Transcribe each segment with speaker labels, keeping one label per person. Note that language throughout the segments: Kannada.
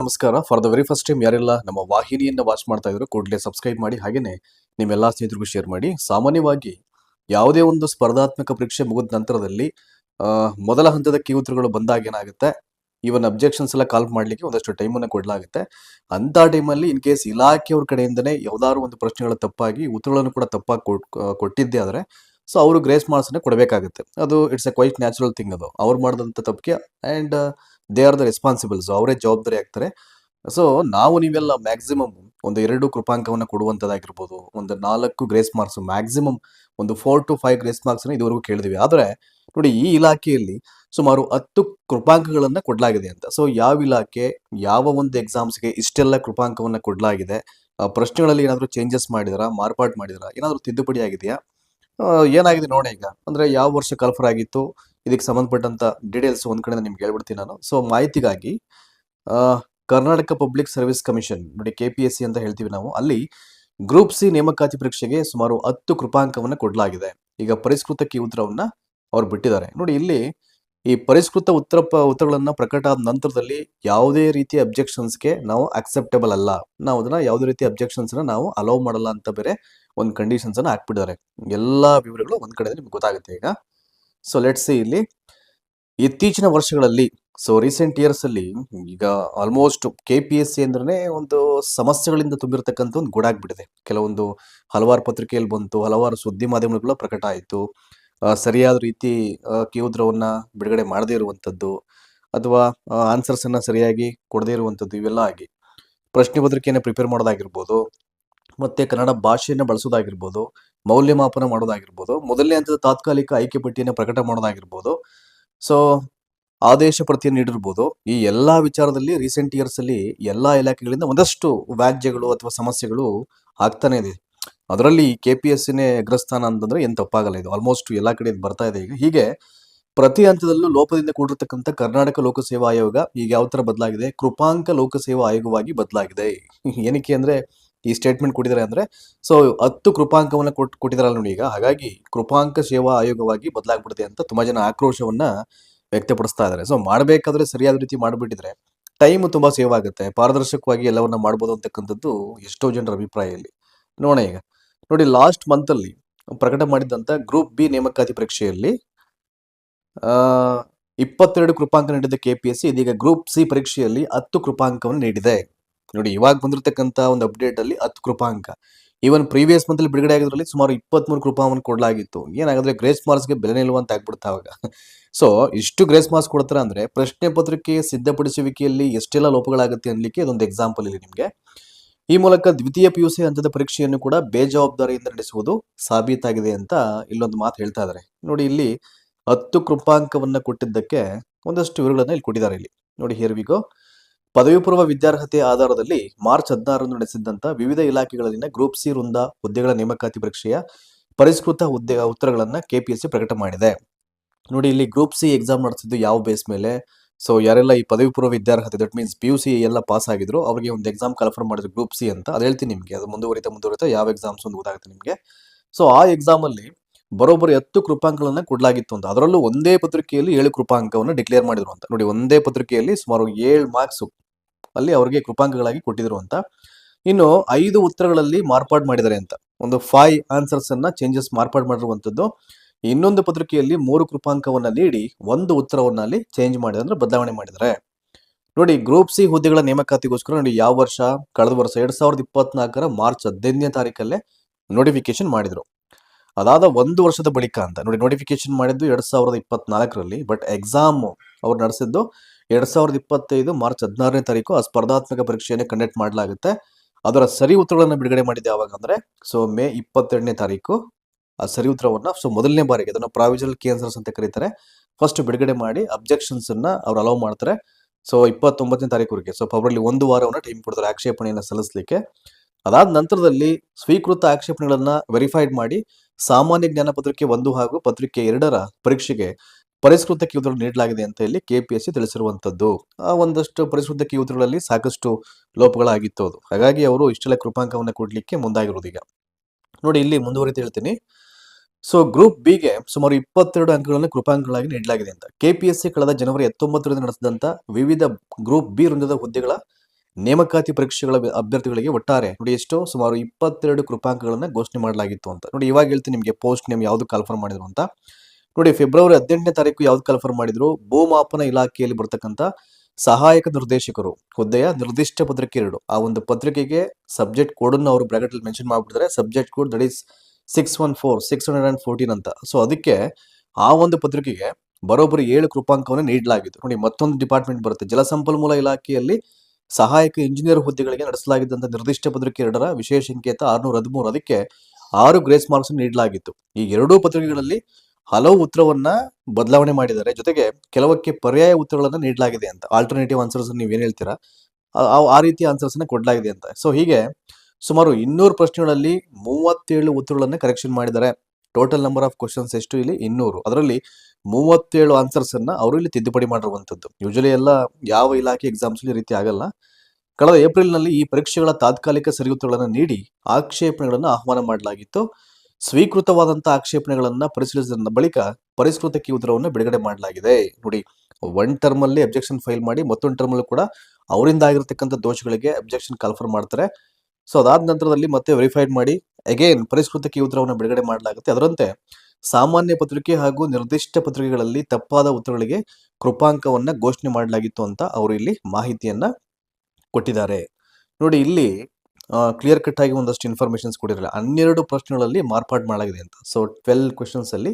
Speaker 1: ನಮಸ್ಕಾರ. For the very first time ಯಾರೆಲ್ಲ ನಮ್ಮ ವಾಹಿನಿಯನ್ನು ವಾಚ್ ಮಾಡ್ತಾ ಇದ್ರು ಕೂಡಲೇ ಸಬ್ಸ್ಕ್ರೈಬ್ ಮಾಡಿ ಹಾಗೆಯೇ ನಿಮ್ಮೆಲ್ಲ ಸ್ನೇಹಿತರಿಗೂ ಶೇರ್ ಮಾಡಿ. ಸಾಮಾನ್ಯವಾಗಿ ಯಾವುದೇ ಒಂದು ಸ್ಪರ್ಧಾತ್ಮಕ ಪರೀಕ್ಷೆ ಮುಗಿದ ನಂತರದಲ್ಲಿ ಮೊದಲ ಹಂತದ ಕೀ ಉತ್ತರಗಳು ಬಂದಾಗ ಏನಾಗುತ್ತೆ? ಇವನ್ ಅಬ್ಜೆಕ್ಷನ್ಸ್ ಎಲ್ಲ ಕಾಲ್ ಮಾಡ್ಲಿಕ್ಕೆ ಒಂದಷ್ಟು ಟೈಮನ್ನು ಕೊಡಲಾಗುತ್ತೆ. ಅಂತ ಟೈಮಲ್ಲಿ ಇನ್ ಕೇಸ್ ಇಲಾಖೆಯವ್ರ ಕಡೆಯಿಂದನೇ ಯಾವ್ದಾದ್ರು ಒಂದು ಪ್ರಶ್ನೆಗಳು ತಪ್ಪಾಗಿ, ಉತ್ತರಗಳನ್ನು ಕೂಡ ತಪ್ಪಾಗಿ ಕೊಟ್ ಕೊಟ್ಟಿದ್ದೆ ಆದರೆ ಸೊ ಅವರು ಗ್ರೇಸ್ ಮಾರ್ಕ್ಸನ್ನೇ ಕೊಡಬೇಕಾಗುತ್ತೆ. ಅದು it's a quite natural thing ಅದು. ಅವ್ರು ಮಾಡಿದಂಥ ತಪ್ಪಿಗೆ and they are the responsibles ಅವರೇ ಜವಾಬ್ದಾರಿ ಆಗ್ತಾರೆ. ಸೊ ನಾವು ನೀವೆಲ್ಲ ಮ್ಯಾಕ್ಸಿಮಮ್ ಒಂದು ಎರಡು ಕೃಪಾಂಕವನ್ನು ಕೊಡುವಂಥದ್ದಾಗಿರ್ಬೋದು ಒಂದು ನಾಲ್ಕು ಗ್ರೇಸ್ ಮಾರ್ಕ್ಸ್ ಮ್ಯಾಕ್ಸಿಮಮ್ ಒಂದು four to five grace marks ಇದುವರೆಗೂ ಕೇಳಿದ್ವಿ. ಆದರೆ, ನೋಡಿ ಈ ಇಲಾಖೆಯಲ್ಲಿ ಸುಮಾರು ಹತ್ತು ಕೃಪಾಂಕಗಳನ್ನು ಕೊಡಲಾಗಿದೆ ಅಂತ. ಸೊ ಯಾವ ಇಲಾಖೆ, ಯಾವ ಒಂದು ಎಕ್ಸಾಮ್ಸ್ಗೆ ಇಷ್ಟೆಲ್ಲ ಕೃಪಾಂಕವನ್ನು ಕೊಡಲಾಗಿದೆ? ಪ್ರಶ್ನೆಗಳಲ್ಲಿ ಏನಾದರೂ ಚೇಂಜಸ್ ಮಾಡಿದಾರಾ? ಮಾರ್ಪಾಡು ಮಾಡಿದಾರಾ? ಏನಾದರೂ ತಿದ್ದುಪಡಿ ಆಗಿದೆಯಾ? ಏನಾಗಿದೆ ನೋಡಿ ಈಗ. ಅಂದ್ರೆ ಯಾವ ವರ್ಷ ಕಲ್ಫರ್ ಆಗಿತ್ತು ಇದಕ್ಕೆ ಸಂಬಂಧಪಟ್ಟಂತ ಡೀಟೇಲ್ಸ್ ಒಂದ್ ಕಡೆ ನಿಮ್ಗೆ ಹೇಳ್ಬಿಡ್ತೀನಿ ನಾನು. ಸೊ ಮಾಹಿತಿಗಾಗಿ ಕರ್ನಾಟಕ ಪಬ್ಲಿಕ್ ಸರ್ವಿಸ್ ಕಮಿಷನ್ ನೋಡಿ ಕೆ ಅಂತ ಹೇಳ್ತೀವಿ ನಾವು, ಅಲ್ಲಿ ಗ್ರೂಪ್ ಸಿ ನೇಮಕಾತಿ ಪರೀಕ್ಷೆಗೆ ಸುಮಾರು ಹತ್ತು ಕೃಪಾಂಕವನ್ನು ಕೊಡಲಾಗಿದೆ. ಈಗ ಪರಿಷ್ಕೃತ ಕೀ ಉತ್ತರವನ್ನ ಅವ್ರು ಬಿಟ್ಟಿದ್ದಾರೆ. ನೋಡಿ, ಇಲ್ಲಿ ಈ ಪರಿಷ್ಕೃತ ಉತ್ತರ ಉತ್ತರಗಳನ್ನು ಪ್ರಕಟ ಆದ ನಂತರದಲ್ಲಿ ಯಾವುದೇ ರೀತಿಯ ಅಬ್ಜೆಕ್ಷನ್ಸ್ಗೆ ನಾವು ಅಕ್ಸೆಪ್ಟೇಬಲ್ ಅಲ್ಲ. ನಾವು ಅದನ್ನ ಯಾವುದೇ ರೀತಿಯ ಅಬ್ಜೆಕ್ಷನ್ಸ್ ನಾವು ಅಲೋವ್ ಮಾಡಲ್ಲ ಅಂತ ಬೇರೆ ಒಂದು ಕಂಡೀಷನ್ಸ್ ಅನ್ನ ಹಾಕ್ಬಿಟ್ಟಿದ್ದಾರೆ. ಎಲ್ಲ ವಿವರಗಳು ಒಂದ್ ಕಡೆ ನಿಮ್ಗೆ ಗೊತ್ತಾಗುತ್ತೆ ಈಗ. ಸೊ ಲೆಟ್ಸ್ ಸಿ ಇಲ್ಲಿ. ಇತ್ತೀಚಿನ ವರ್ಷಗಳಲ್ಲಿ ಸೊ ರೀಸೆಂಟ್ ಇಯರ್ಸ್ ಅಲ್ಲಿ ಈಗ almost K P S C ಅಂದ್ರೆ ಒಂದು ಸಮಸ್ಯೆಗಳಿಂದ ತುಂಬಿರತಕ್ಕಂಥ ಒಂದು ಗೂಡಾಗ್ಬಿಟ್ಟಿದೆ ಕೆಲವೊಂದು ಹಲವಾರು ಪತ್ರಿಕೆಯಲ್ಲಿ ಬಂತು, ಹಲವಾರು ಸುದ್ದಿ ಮಾಧ್ಯಮಗಳು ಪ್ರಕಟ ಆಯಿತು. ಸರಿಯಾದ ರೀತಿ ಕಿವುದ್ರವನ್ನು ಬಿಡುಗಡೆ ಮಾಡದೇ ಇರುವಂಥದ್ದು, ಅಥವಾ ಆನ್ಸರ್ಸ್ ಅನ್ನ ಸರಿಯಾಗಿ ಕೊಡದೇ ಇರುವಂಥದ್ದು ಇವೆಲ್ಲ ಆಗಿ. ಪ್ರಶ್ನೆ ಪತ್ರಿಕೆಯನ್ನು ಪ್ರಿಪೇರ್ ಮಾಡೋದಾಗಿರ್ಬೋದು ಮತ್ತೆ ಕನ್ನಡ ಭಾಷೆಯನ್ನು ಬಳಸೋದಾಗಿರ್ಬೋದು, ಮೌಲ್ಯಮಾಪನ ಮಾಡೋದಾಗಿರ್ಬೋದು, ಮೊದಲನೇ ಹಂತದ ತಾತ್ಕಾಲಿಕ ಆಯ್ಕೆ ಪಟ್ಟಿಯನ್ನು ಪ್ರಕಟ ಮಾಡೋದಾಗಿರ್ಬೋದು. ಸೊ ಆದೇಶ ಪ್ರತಿಯನ್ನು ನೀಡಿರ್ಬೋದು. ಈ ಎಲ್ಲ ವಿಚಾರದಲ್ಲಿ ರೀಸೆಂಟ್ ಇಯರ್ಸ್ ಅಲ್ಲಿ ಎಲ್ಲಾ ಇಲಾಖೆಗಳಿಂದ ಒಂದಷ್ಟು ವ್ಯಾಜ್ಯಗಳು ಅಥವಾ ಸಮಸ್ಯೆಗಳು ಆಗ್ತಾನೆ ಇದೆ. ಅದರಲ್ಲಿ ಕೆ ಪಿ ಎಸ್ ಸಿನೇ ಅಗ್ರಸ್ಥಾನ ಅಂತಂದ್ರೆ ಏನು ತಪ್ಪಾಗಲ್ಲ ಇದು. ಆಲ್ಮೋಸ್ಟ್ ಎಲ್ಲಾ ಕಡೆ ಬರ್ತಾ ಇದೆ ಈಗ. ಹೀಗೆ ಪ್ರತಿ ಹಂತದಲ್ಲೂ ಲೋಪದಿಂದ ಕೂಡಿರ್ತಕ್ಕಂಥ ಕರ್ನಾಟಕ ಲೋಕಸೇವಾ ಆಯೋಗ ಈಗ ಯಾವ ಥರ ಬದಲಾಗಿದೆ? ಕೃಪಾಂಕ ಲೋಕಸೇವಾ ಆಯೋಗವಾಗಿ ಬದಲಾಗಿದೆ. ಏನಕ್ಕೆ ಅಂದ್ರೆ ಈ ಸ್ಟೇಟ್ಮೆಂಟ್ ಕೊಟ್ಟಿದ್ದಾರೆ ಅಂದ್ರೆ ಸೊ ಹತ್ತು ಕೃಪಾಂಕವನ್ನು ಕೊಟ್ಟು ಕೊಟ್ಟಿದಾರಲ್ಲ ನೋಡಿ ಈಗ, ಹಾಗಾಗಿ ಕೃಪಾಂಕ ಸೇವಾ ಆಯೋಗವಾಗಿ ಬದಲಾಗ್ಬಿಡುತ್ತೆ ಅಂತ ತುಂಬಾ ಜನ ಆಕ್ರೋಶವನ್ನ ವ್ಯಕ್ತಪಡಿಸ್ತಾ ಇದ್ದಾರೆ. ಸೊ ಮಾಡಬೇಕಾದ್ರೆ ಸರಿಯಾದ ರೀತಿ ಮಾಡಿಬಿಟ್ಟಿದ್ರೆ ಟೈಮ್ ತುಂಬಾ ಸೇವ್ ಆಗುತ್ತೆ. ಪಾರದರ್ಶಕವಾಗಿ ಎಲ್ಲವನ್ನ ಮಾಡ್ಬೋದು ಅಂತಕ್ಕಂಥದ್ದು ಎಷ್ಟೋ ಜನರ ಅಭಿಪ್ರಾಯ ಇಲ್ಲಿ. ನೋಡೋಣ ಈಗ. ನೋಡಿ ಲಾಸ್ಟ್ ಮಂತ್ ಅಲ್ಲಿ ಪ್ರಕಟ ಮಾಡಿದಂತ ಗ್ರೂಪ್ ಬಿ ನೇಮಕಾತಿ ಪರೀಕ್ಷೆಯಲ್ಲಿ ಇಪ್ಪತ್ತೆರಡು ಕೃಪಾಂಕ ನೀಡಿದ ಕೆಪಿಎಸ್ಸಿ ಇದೀಗ ಗ್ರೂಪ್ ಸಿ ಪರೀಕ್ಷೆಯಲ್ಲಿ ಹತ್ತು ಕೃಪಾಂಕವನ್ನು ನೀಡಿದೆ. ನೋಡಿ, ಇವಾಗ ಬಂದಿರತಕ್ಕಂತ ಒಂದು ಅಪ್ಡೇಟ್ ಅಲ್ಲಿ ಹತ್ತು ಕೃಪಾಂಕ. ಈವನ್ ಪ್ರೀವಿಯಸ್ ಮಂತ್ ಅಲ್ಲಿ ಬಿಡುಗಡೆ ಆಗಿದ್ರಲ್ಲಿ ಸುಮಾರು ಇಪ್ಪತ್ಮೂರು ಕೃಪಾಂಕವನ್ನು ಕೊಡಲಾಗಿತ್ತು. ಏನಾಗಂದ್ರೆ ಗ್ರೇಸ್ ಮಾರ್ಕ್ಸ್ಗೆ ಬೆಲೆ ನಿಲ್ಲುವ ಅಂತ ಆಗ್ಬಿಡ್ತಾ ಅವಾಗ ಸೊ ಇಷ್ಟು ಗ್ರೇಸ್ ಮಾರ್ಕ್ಸ್ ಕೊಡ್ತಾರೆ ಅಂದ್ರೆ ಪ್ರಶ್ನೆ ಪತ್ರಿಕೆ ಸಿದ್ಧಪಡಿಸುವಿಕೆಯಲ್ಲಿ ಎಷ್ಟೆಲ್ಲ ಲೋಪಗಳಾಗುತ್ತೆ ಅನ್ಲಿಕ್ಕೆ ಇದೊಂದು ಎಕ್ಸಾಂಪಲ್ ಇಲ್ಲಿ ನಿಮಗೆ. ಈ ಮೂಲಕ ದ್ವಿತೀಯ ಪಿ ಯು ಸಿ ಹಂತದ ಪರೀಕ್ಷೆಯನ್ನು ಕೂಡ ಬೇಜವಾಬ್ದಾರಿಯಿಂದ ನಡೆಸುವುದು ಸಾಬೀತಾಗಿದೆ ಅಂತ ಇಲ್ಲೊಂದು ಮಾತು ಹೇಳ್ತಾ ಇದ್ದಾರೆ ನೋಡಿ, ಇಲ್ಲಿ ಹತ್ತು ಕೃಪಾಂಕವನ್ನ ಕೊಟ್ಟಿದ್ದಕ್ಕೆ ಒಂದಷ್ಟು ವಿವರಗಳನ್ನ ಇಲ್ಲಿ ಕೊಟ್ಟಿದ್ದಾರೆ ಇಲ್ಲಿ. ನೋಡಿ ಹೇರ್ವಿಗೋ ಪದವಿ ಪೂರ್ವ ವಿದ್ಯಾರ್ಹತೆ ಆಧಾರದಲ್ಲಿ ಮಾರ್ಚ್ ಹದಿನಾರರಂದು ನಡೆಸಿದ್ದಂತ ವಿವಿಧ ಇಲಾಖೆಗಳಲ್ಲಿನ ಗ್ರೂಪ್ ಸಿ ವೃಂದ ಹುದ್ದೆಗಳ ನೇಮಕಾತಿ ಪರೀಕ್ಷೆಯ ಪರಿಷ್ಕೃತ ಹುದ್ದೆ, ಉತ್ತರಗಳನ್ನು ಕೆಪಿಎಸ್ಸಿ ಪ್ರಕಟ ಮಾಡಿದೆ. ನೋಡಿ, ಇಲ್ಲಿ ಗ್ರೂಪ್ ಸಿ ಎಕ್ಸಾಮ್ ನಡೆಸಿದ್ದು ಯಾವ ಬೇಸ್ ಮೇಲೆ? ಸೊ ಯಾರೆಲ್ಲ ಈ ಪದವಿ ಪೂರ್ವ ವಿದ್ಯಾರ್ಹತೆ that means P U C ಎಲ್ಲ ಪಾಸ್ ಆಗಿದ್ರು, ಅವರಿಗೆ ಒಂದು ಎಕ್ಸಾಮ್ ಕನ್ಫರ್ಮ್ ಮಾಡಿದ್ರು ಗ್ರೂಪ್ ಸಿ ಅಂತ, ಅದು ಹೇಳ್ತೀನಿ ನಿಮಗೆ, ಅದು ಮುಂದುವರಿತಾ ಮುಂದುವರಿತಾ ಯಾವ ಎಕ್ಸಾಮ್ಸ್ ಒಂದು ಗೊತ್ತಾಗುತ್ತೆ ನಿಮಗೆ. ಸೊ ಆ ಎಕ್ಸಾಮ್ ಅಲ್ಲಿ ಬರೋಬ್ಬರಿ ಹತ್ತು ಕೃಪಾಂಕಗಳನ್ನ ಕೊಡಲಾಗಿತ್ತು ಅಂತ. ಅದರಲ್ಲೂ ಒಂದೇ ಪತ್ರಿಕೆಯಲ್ಲಿ ಏಳು ಕೃಪಾಂಕವನ್ನು ಡಿಕ್ಲೇರ್ ಮಾಡಿದ್ರು ಅಂತ. ನೋಡಿ, ಒಂದೇ ಪತ್ರಿಕೆಯಲ್ಲಿ ಸುಮಾರು ಏಳು ಮಾರ್ಕ್ಸ್ ಅಲ್ಲಿ ಅವರಿಗೆ ಕೃಪಾಂಕಗಳಾಗಿ ಕೊಟ್ಟಿದ್ರು ಅಂತ. ಇನ್ನು ಐದು ಉತ್ತರಗಳಲ್ಲಿ ಮಾರ್ಪಾಡು ಮಾಡಿದ್ದಾರೆ ಅಂತ. ಒಂದು ಫೈವ್ ಆನ್ಸರ್ಸ್ ಅನ್ನ ಚೇಂಜಸ್ ಮಾರ್ಪಾಡು ಮಾಡಿರುವಂಥದ್ದು. ಇನ್ನೊಂದು ಪತ್ರಿಕೆಯಲ್ಲಿ ಮೂರು ಕೃಪಾಂಕವನ್ನ ನೀಡಿ ಒಂದು ಉತ್ತರವನ್ನ ಅಲ್ಲಿ ಚೇಂಜ್ ಮಾಡಿದ್ರೆ ಅಂದ್ರೆ ಬದಲಾವಣೆ ಮಾಡಿದ್ದಾರೆ. ನೋಡಿ ಗ್ರೂಪ್ ಸಿ ಹುದ್ದೆಗಳ ನೇಮಕಾತಿಗೋಸ್ಕರ ನೋಡಿ, ಯಾವ ವರ್ಷ, ಕಳೆದ ವರ್ಷ ಎರಡ್ ಸಾವಿರದ ಇಪ್ಪತ್ನಾಲ್ಕರ ಮಾರ್ಚ್ ಹದಿನೈದನೇ ತಾರೀಕಲ್ಲೇ ನೋಟಿಫಿಕೇಶನ್ ಮಾಡಿದ್ರು. ಅದಾದ ಒಂದು ವರ್ಷದ ಬಳಿಕ ಅಂತ ನೋಡಿ ನೋಟಿಫಿಕೇಶನ್ ಮಾಡಿದ್ದು ಎರಡ್ ಸಾವಿರದ ಇಪ್ಪತ್ನಾಲ್ಕರಲ್ಲಿ ಬಟ್ ಎಕ್ಸಾಮ್ ಅವ್ರು ನಡೆಸಿದ್ದು ಎರಡ್ ಸಾವಿರದ ಇಪ್ಪತ್ತೈದು ಮಾರ್ಚ್ ಹದಿನಾರನೇ ತಾರೀಕು ಆ ಸ್ಪರ್ಧಾತ್ಮಕ ಪರೀಕ್ಷೆಯನ್ನು ಕಂಡಕ್ಟ್ ಮಾಡಲಾಗುತ್ತೆ. ಅದರ ಸರಿ ಉತ್ತರಗಳನ್ನು ಬಿಡುಗಡೆ ಮಾಡಿದ್ದು ಯಾವಾಗ ಅಂದ್ರೆ ಸೊ ಮೇ ಇಪ್ಪತ್ತೆರಡನೇ ತಾರೀಕು ಆ ಸರಿ ಉತ್ತರವನ್ನು ಸೊ ಮೊದಲನೇ ಬಾರಿಗೆ ಅದನ್ನು ಪ್ರಾವಿಜಲ್ ಕೀ ಆನ್ಸರ್ಸ್ ಅಂತ ಕರೀತಾರೆ. ಫಸ್ಟ್ ಬಿಡುಗಡೆ ಮಾಡಿ ಅಬ್ಜೆಕ್ಷನ್ಸ್ ಅನ್ನ ಅವ್ರು ಅಲೌ ಮಾಡ್ತಾರೆ. ಸೊ ಇಪ್ಪತ್ತೊಂಬತ್ತನೇ ತಾರೀಕುವರೆಗೆ ಸೊ ಫೆಬ್ರವರಿ ಒಂದು ವಾರವನ್ನ ಟೈಮ್ ಕೊಡ್ತಾರೆ ಆಕ್ಷೇಪಣೆಯನ್ನು ಸಲ್ಲಿಸಲಿಕ್ಕೆ. ಅದಾದ ನಂತರದಲ್ಲಿ ಸ್ವೀಕೃತ ಆಕ್ಷೇಪಣೆಗಳನ್ನು ವೆರಿಫೈಡ್ ಮಾಡಿ ಸಾಮಾನ್ಯ ಜ್ಞಾನ ಪತ್ರಿಕೆ ಒಂದು ಹಾಗೂ ಪತ್ರಿಕೆ ಎರಡರ ಪರೀಕ್ಷೆಗೆ ಪರಿಷ್ಕೃತ ಕೀ ಉತ್ತರಗಳು ನೀಡಲಾಗಿದೆ ಅಂತ ಇಲ್ಲಿ ಕೆಪಿಎಸ್ಸಿ ತಿಳಿಸಿರುವಂತದ್ದು ಆ ಒಂದಷ್ಟು ಪರಿಷ್ಕೃತ ಕೀ ಉತ್ತರಗಳಲ್ಲಿ ಸಾಕಷ್ಟು ಲೋಪಗಳಾಗಿತ್ತು ಅದು. ಹಾಗಾಗಿ ಅವರು ಇಷ್ಟೆಲ್ಲ ಕೃಪಾಂಕವನ್ನು ಕೊಡಲಿಕ್ಕೆ ಮುಂದಾಗಿರೋದು ಈಗ. ನೋಡಿ, ಇಲ್ಲಿ ಮುಂದುವರಿತ ಹೇಳ್ತೀನಿ. ಸೊ ಗ್ರೂಪ್ ಬಿಗೆ ಸುಮಾರು ಇಪ್ಪತ್ತೆರಡು ಅಂಕಗಳನ್ನು ಕೃಪಾಂಕಗಳಾಗಿ ನೀಡಲಾಗಿದೆ ಅಂತ. ಕೆಪಿಎಸ್ಸಿ ಕಳೆದ ಜನವರಿ ಹತ್ತೊಂಬತ್ತರಿಂದ ನಡೆಸಿದಂತ ವಿವಿಧ ಗ್ರೂಪ್ ಬಿ ವೃಂದದ ಹುದ್ದೆಗಳ ನೇಮಕಾತಿ ಪರೀಕ್ಷೆಗಳ ಅಭ್ಯರ್ಥಿಗಳಿಗೆ ಒಟ್ಟಾರೆ ನೋಡಿ ಎಷ್ಟು ಸುಮಾರು ಇಪ್ಪತ್ತೆರಡು ಕೃಪಾಂಕಗಳನ್ನ ಘೋಷಣೆ ಮಾಡಲಾಗಿತ್ತು ಅಂತ. ನೋಡಿ ಇವಾಗ ಹೇಳ್ತೀನಿ ನಿಮಗೆ ಪೋಸ್ಟ್ ನೇಮ್ ಯಾವ್ದು ಕನ್ಫರ್ಮ್ ಮಾಡಿದ್ರು ಅಂತ. ನೋಡಿ ಫೆಬ್ರವರಿ ಹದಿನೆಂಟನೇ ತಾರೀಕು ಯಾವ್ದು ಕನ್ಫರ್ಮ್ ಮಾಡಿದ್ರು? ಭೂಮಾಪನ ಇಲಾಖೆಯಲ್ಲಿ ಬರ್ತಕ್ಕಂಥ ಸಹಾಯಕ ನಿರ್ದೇಶಕರು. ಹುದ್ದೆಯ ನಿರ್ದಿಷ್ಟ ಪತ್ರಿಕೆ ಎರಡು. ಆ ಒಂದು ಪತ್ರಿಕೆಗೆ ಸಬ್ಜೆಕ್ಟ್ ಕೋಡ್ ಅನ್ನು ಅವರು ಬ್ರಾಕೆಟ್ ಅಲ್ಲಿ mention ಮಾಡ್ಬಿಟ್ಟಿದ್ದಾರೆ. Subject code that is six one four six hundred and fourteen ಅಂತ. ಸೊ ಅದಕ್ಕೆ ಆ ಒಂದು ಪತ್ರಿಕೆಗೆ ಬರೋಬ್ಬರಿ ಏಳು ಕೃಪಾಂಕವನ್ನು ನೀಡಲಾಗಿತ್ತು. ನೋಡಿ ಮತ್ತೊಂದು ಡಿಪಾರ್ಟ್ಮೆಂಟ್ ಬರುತ್ತೆ. ಜಲಸಂಪನ್ಮೂಲ ಇಲಾಖೆಯಲ್ಲಿ ಸಹಾಯಕ ಇಂಜಿನಿಯರ್ ಹುದ್ದೆಗಳಿಗೆ ನಡೆಸಲಾಗಿದ್ದಂಥ ನಿರ್ದಿಷ್ಟ ಪತ್ರಿಕೆ ಎರಡರ ವಿಶೇಷ ಸಂಕೇತ ಆರ್ನೂರ ಹದಿಮೂರು. ಅದಕ್ಕೆ ಆರು ಗ್ರೇಸ್ ಮಾರ್ಕ್ಸ್ ನೀಡಲಾಗಿತ್ತು. ಈ ಎರಡೂ ಪತ್ರಿಕೆಗಳಲ್ಲಿ ಹಲವು ಉತ್ತರವನ್ನ ಬದಲಾವಣೆ ಮಾಡಿದ್ದಾರೆ. ಜೊತೆಗೆ ಕೆಲವಕ್ಕೆ ಪರ್ಯಾಯ ಉತ್ತರಗಳನ್ನ ನೀಡಲಾಗಿದೆ ಅಂತ. ಆಲ್ಟರ್ನೇಟಿವ್ ಆನ್ಸರ್ಸ್ ನೀವು ಏನ್ ಹೇಳ್ತೀರಾ? ಆ- ರೀತಿಯ ಆನ್ಸರ್ಸ್ನ ಕೊಡಲಾಗಿದೆ ಅಂತ. ಸೊ ಹೀಗೆ ಸುಮಾರು ಇನ್ನೂರು ಪ್ರಶ್ನೆಗಳಲ್ಲಿ ಮೂವತ್ತೇಳು ಉತ್ತರಗಳನ್ನ ಕರೆಕ್ಷನ್ ಮಾಡಿದ್ದಾರೆ. ಟೋಟಲ್ ನಂಬರ್ ಆಫ್ ಕ್ವಶನ್ಸ್ ಎಷ್ಟು? ಇಲ್ಲಿ ಇನ್ನೂರು. ಅದರಲ್ಲಿ ಮೂವತ್ತೇಳು ಆನ್ಸರ್ಸ್ ಅನ್ನ ಅವರು ಇಲ್ಲಿ ತಿದ್ದುಪಡಿ ಮಾಡಿರುವಂತದ್ದು ಯೂಶಲಿ ಎಲ್ಲ ಯಾವ ಇಲಾಖೆ ಎಕ್ಸಾಮ್ಸ್ ಈ ರೀತಿ ಆಗಲ್ಲ. ಕಳೆದ ಏಪ್ರಿಲ್ನಲ್ಲಿ ಈ ಪರೀಕ್ಷೆಗಳ ತಾತ್ಕಾಲಿಕ ಸರಿಯುತ್ತುಗಳನ್ನು ನೀಡಿ ಆಕ್ಷೇಪಣೆಗಳನ್ನು ಆಹ್ವಾನ ಮಾಡಲಾಗಿತ್ತು. ಸ್ವೀಕೃತವಾದಂತ ಆಕ್ಷೇಪಣೆಗಳನ್ನ ಪರಿಶೀಲಿಸಿದ ಬಳಿಕ ಪರಿಷ್ಕೃತ ಕೀ ಉತ್ತರವನ್ನು ಬಿಡುಗಡೆ ಮಾಡಲಾಗಿದೆ. ನೋಡಿ ಒನ್ ಟರ್ಮ್ ಅಲ್ಲಿ ಅಬ್ಜೆಕ್ಷನ್ ಫೈಲ್ ಮಾಡಿ ಮತ್ತೊಂದು ಟರ್ಮ್ ಅಲ್ಲೂ ಕೂಡ ಅವರಿಂದ ಆಗಿರತಕ್ಕಂಥ ದೋಷಗಳಿಗೆ ಅಬ್ಜೆಕ್ಷನ್ ಕನ್ಫರ್ಮ್ ಮಾಡ್ತಾರೆ. ಸೊ ಅದಾದ ನಂತರದಲ್ಲಿ ಮತ್ತೆ ವೆರಿಫೈಡ್ ಮಾಡಿ ಅಗೇನ್ ಪರಿಷ್ಕೃತ ಕೀ ಉತ್ತರವನ್ನು ಬಿಡುಗಡೆ ಮಾಡಲಾಗುತ್ತೆ. ಅದರಂತೆ ಸಾಮಾನ್ಯ ಪತ್ರಿಕೆ ಹಾಗೂ ನಿರ್ದಿಷ್ಟ ಪತ್ರಿಕೆಗಳಲ್ಲಿ ತಪ್ಪಾದ ಉತ್ತರಗಳಿಗೆ ಕೃಪಾಂಕವನ್ನು ಘೋಷಣೆ ಮಾಡಲಾಗಿತ್ತು ಅಂತ ಅವರು ಇಲ್ಲಿ ಮಾಹಿತಿಯನ್ನ ಕೊಟ್ಟಿದ್ದಾರೆ. ನೋಡಿ, ಇಲ್ಲಿ ಕ್ಲಿಯರ್ ಕಟ್ ಆಗಿ ಒಂದಷ್ಟು ಇನ್ಫಾರ್ಮೇಶನ್ಸ್ ಕೊಟ್ಟಿರಲ್ಲ ಹನ್ನೆರಡು ಪ್ರಶ್ನೆಗಳಲ್ಲಿ ಮಾರ್ಪಾಡು ಮಾಡಲಾಗಿದೆ ಅಂತ. ಸೊ ಟ್ವೆಲ್ ಕ್ವೆಶನ್ಸಲ್ಲಿ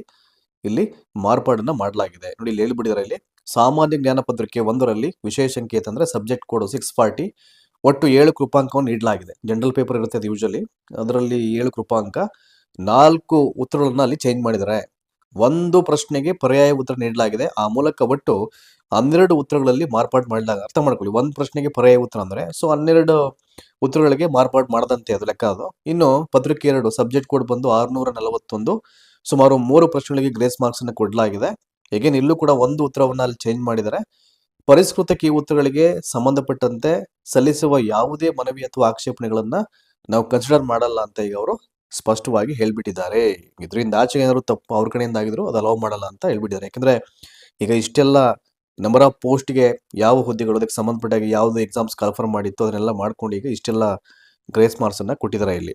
Speaker 1: ಇಲ್ಲಿ ಮಾರ್ಪಾಡನ್ನ ಮಾಡಲಾಗಿದೆ. ನೋಡಿ, ಇಲ್ಲಿ ಹೇಳ್ಬಿಟ್ಟಿದ್ದಾರೆ ಇಲ್ಲಿ, ಸಾಮಾನ್ಯ ಜ್ಞಾನ ಪತ್ರಿಕೆ ಒಂದರಲ್ಲಿ ವಿಶೇಷ ಸಂಕೇತ ಅಂದ್ರೆ ಸಬ್ಜೆಕ್ಟ್ ಕೋಡ್ ಸಿಕ್ಸ್ ಫಾರ್ಟಿ ಒಟ್ಟು ಏಳು ಕೃಪಾಂಕವನ್ನು ನೀಡಲಾಗಿದೆ. ಜನರಲ್ ಪೇಪರ್ ಇರುತ್ತೆ ಅದು ಯೂಶಲಿ ಅದರಲ್ಲಿ ಏಳು ಕೃಪಾಂಕ ನಾಲ್ಕು ಉತ್ತರಗಳನ್ನ ಅಲ್ಲಿ ಚೇಂಜ್ ಮಾಡಿದ್ದಾರೆ. ಒಂದು ಪ್ರಶ್ನೆಗೆ ಪರ್ಯಾಯ ಉತ್ತರ ನೀಡಲಾಗಿದೆ. ಆ ಮೂಲಕ ಒಟ್ಟು ಹನ್ನೆರಡು ಉತ್ತರಗಳಲ್ಲಿ ಮಾರ್ಪಾಡು ಮಾಡಿದಾಗ ಅರ್ಥ ಮಾಡ್ಕೊಳ್ಳಿ. ಒಂದು ಪ್ರಶ್ನೆಗೆ ಪರ್ಯಾಯ ಉತ್ತರ ಅಂದ್ರೆ ಸೊ ಹನ್ನೆರಡು ಉತ್ತರಗಳಿಗೆ ಮಾರ್ಪಾಡು ಮಾಡದಂತೆ ಅದು ಲೆಕ್ಕ ಅದು. ಇನ್ನು ಪತ್ರಿಕೆ ಎರಡು, ಸಬ್ಜೆಕ್ಟ್ ಕೋಡ್ ಬಂದು ಆರುನೂರ ನಲವತ್ತೊಂದು. ಸುಮಾರು ಮೂರು ಪ್ರಶ್ನೆಗಳಿಗೆ ಗ್ರೇಸ್ ಮಾರ್ಕ್ಸ್ ಅನ್ನು ಕೊಡಲಾಗಿದೆ. ಹೇಗೇನ್ ಇಲ್ಲೂ ಕೂಡ ಒಂದು ಉತ್ತರವನ್ನು ಅಲ್ಲಿ ಚೇಂಜ್ ಮಾಡಿದರೆ ಪರಿಷ್ಕೃತ ಕೀ ಉತ್ತರಗಳಿಗೆ ಸಂಬಂಧಪಟ್ಟಂತೆ ಸಲ್ಲಿಸುವ ಯಾವುದೇ ಮನವಿ ಅಥವಾ ಆಕ್ಷೇಪಣೆಗಳನ್ನ ನಾವು ಕನ್ಸಿಡರ್ ಮಾಡಲ್ಲ ಅಂತ ಈಗ ಅವರು ಸ್ಪಷ್ಟವಾಗಿ ಹೇಳ್ಬಿಟ್ಟಿದ್ದಾರೆ. ಇದರಿಂದ ಆಚೆ ಏನಾದ್ರು ತಪ್ಪು ಅವ್ರ ಕಡೆಯಿಂದ ಆಗಿದ್ರು ಅದು ಅಲೌ ಮಾಡಲ್ಲ ಅಂತ ಹೇಳ್ಬಿಟ್ಟಿದ್ದಾರೆ. ಯಾಕಂದ್ರೆ ಈಗ ಇಷ್ಟೆಲ್ಲ ನಂಬರ್ ಆಫ್ ಪೋಸ್ಟ್ಗೆ ಯಾವ ಹುದ್ದೆಗಳು, ಅದಕ್ಕೆ ಸಂಬಂಧಪಟ್ಟಾಗಿ ಯಾವ್ದು ಎಕ್ಸಾಮ್ಸ್ ಕನ್ಫರ್ಮ್ ಮಾಡಿತ್ತು, ಅದನ್ನೆಲ್ಲ ಮಾಡ್ಕೊಂಡು ಈಗ ಇಷ್ಟೆಲ್ಲ ಗ್ರೇಸ್ ಮಾರ್ಕ್ಸ್ ಅನ್ನ ಕೊಟ್ಟಿದ್ದಾರೆ ಇಲ್ಲಿ.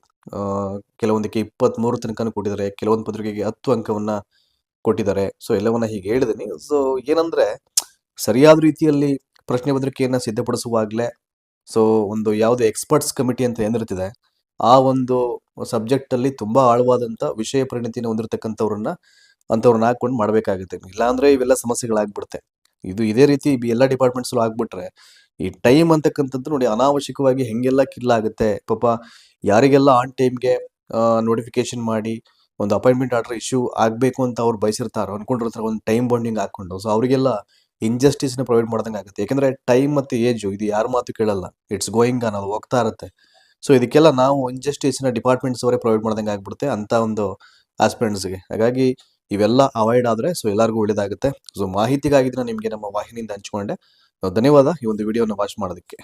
Speaker 1: ಕೆಲವೊಂದಕ್ಕೆ ಇಪ್ಪತ್ಮೂರು ತನಕನೂ ಕೊಟ್ಟಿದ್ದಾರೆ, ಕೆಲವೊಂದು ಪತ್ರಿಕೆಗೆ ಹತ್ತು ಅಂಕವನ್ನ ಕೊಟ್ಟಿದ್ದಾರೆ. ಸೊ ಎಲ್ಲವನ್ನ ಹೀಗೆ ಹೇಳಿದ್ದೀನಿ ಸೊ ಏನಂದ್ರೆ ಸರಿಯಾದ ರೀತಿಯಲ್ಲಿ ಪ್ರಶ್ನೆ ಪತ್ರಿಕೆಯನ್ನ ಸಿದ್ಧಪಡಿಸುವಾಗಲೇ ಸೊ ಒಂದು ಯಾವುದೇ ಎಕ್ಸ್ಪರ್ಟ್ಸ್ ಕಮಿಟಿ ಅಂತ ಏನಿರ್ತಿದೆ ಆ ಒಂದು ಸಬ್ಜೆಕ್ಟ್ ಅಲ್ಲಿ ತುಂಬಾ ಆಳವಾದಂತ ವಿಷಯ ಪರಿಣಿತಿನ ಹೊಂದಿರತಕ್ಕಂಥವ್ರನ್ನ ಅಂಥವ್ರನ್ನ ಹಾಕೊಂಡು ಮಾಡಬೇಕಾಗುತ್ತೆ. ಇಲ್ಲಾಂದ್ರೆ ಇವೆಲ್ಲ ಸಮಸ್ಯೆಗಳಾಗ್ಬಿಡುತ್ತೆ. ಇದು ಇದೇ ರೀತಿ ಎಲ್ಲ ಡಿಪಾರ್ಟ್ಮೆಂಟ್ಸ್ ಆಗ್ಬಿಟ್ರೆ ಈ ಟೈಮ್ ಅಂತಕ್ಕಂಥದ್ದು ನೋಡಿ ಅನಾವಶ್ಯಕವಾಗಿ ಹೆಂಗೆಲ್ಲ ಕಿಲ್ಲ ಆಗುತ್ತೆ. ಪಾಪ ಯಾರಿಗೆಲ್ಲ ಆನ್ ಟೈಮ್ಗೆ ನೋಟಿಫಿಕೇಶನ್ ಮಾಡಿ ಒಂದು ಅಪಾಯಿಂಟ್ಮೆಂಟ್ ಆರ್ಡರ್ ಇಶ್ಯೂ ಆಗಬೇಕು ಅಂತ ಅವ್ರು ಬಯಸಿರ್ತಾರೆ ಅನ್ಕೊಂಡಿರ್ತಾರೆ ಒಂದು ಟೈಮ್ ಬಾಂಡಿಂಗ್ ಹಾಕ್ಕೊಂಡು ಸೊ ಅವರಿಗೆಲ್ಲ ಇಂಜಸ್ಟಿಸ್ನ ಪ್ರೊವೈಡ್ ಮಾಡ್ದಂಗೆ ಆಗುತ್ತೆ ಯಾಕಂದ್ರೆ ಟೈಮ್ ಮತ್ತು ಏಜು ಇದು ಯಾರ ಮಾತು ಕೇಳಲ್ಲ. ಇಟ್ಸ್ ಗೋಯಿಂಗ್ ಅನ್ನೋದು ಹೋಗ್ತಾ ಇರುತ್ತೆ. ಸೊ ಇದಕ್ಕೆಲ್ಲ ನಾವು ಇಂಜಸ್ಟಿಸ್ನ ಡಿಪಾರ್ಟ್ಮೆಂಟ್ಸ್ ಅವರೇ ಪ್ರೊವೈಡ್ ಮಾಡ್ದಂಗೆ ಆಗ್ಬಿಡುತ್ತೆ ಅಂತ ಒಂದು ಆಸ್ಪಿರೆಂಟ್ಸ್ಗೆ ಹಾಗಾಗಿ ಇವೆಲ್ಲ ಅವಾಯ್ಡ್ ಆದರೆ ಸೊ ಎಲ್ಲರಿಗೂ ಒಳ್ಳೇದಾಗುತ್ತೆ. ಸೊ ಮಾಹಿತಿಗಾಗಿದ್ರೆ ನಿಮಗೆ ನಮ್ಮ ವಾಹಿನಿಯಿಂದ ಹಂಚ್ಕೊಂಡೆ. ಧನ್ಯವಾದ ಈ ಒಂದು ವಿಡಿಯೋನ ವಾಚ್ ಮಾಡೋದಕ್ಕೆ.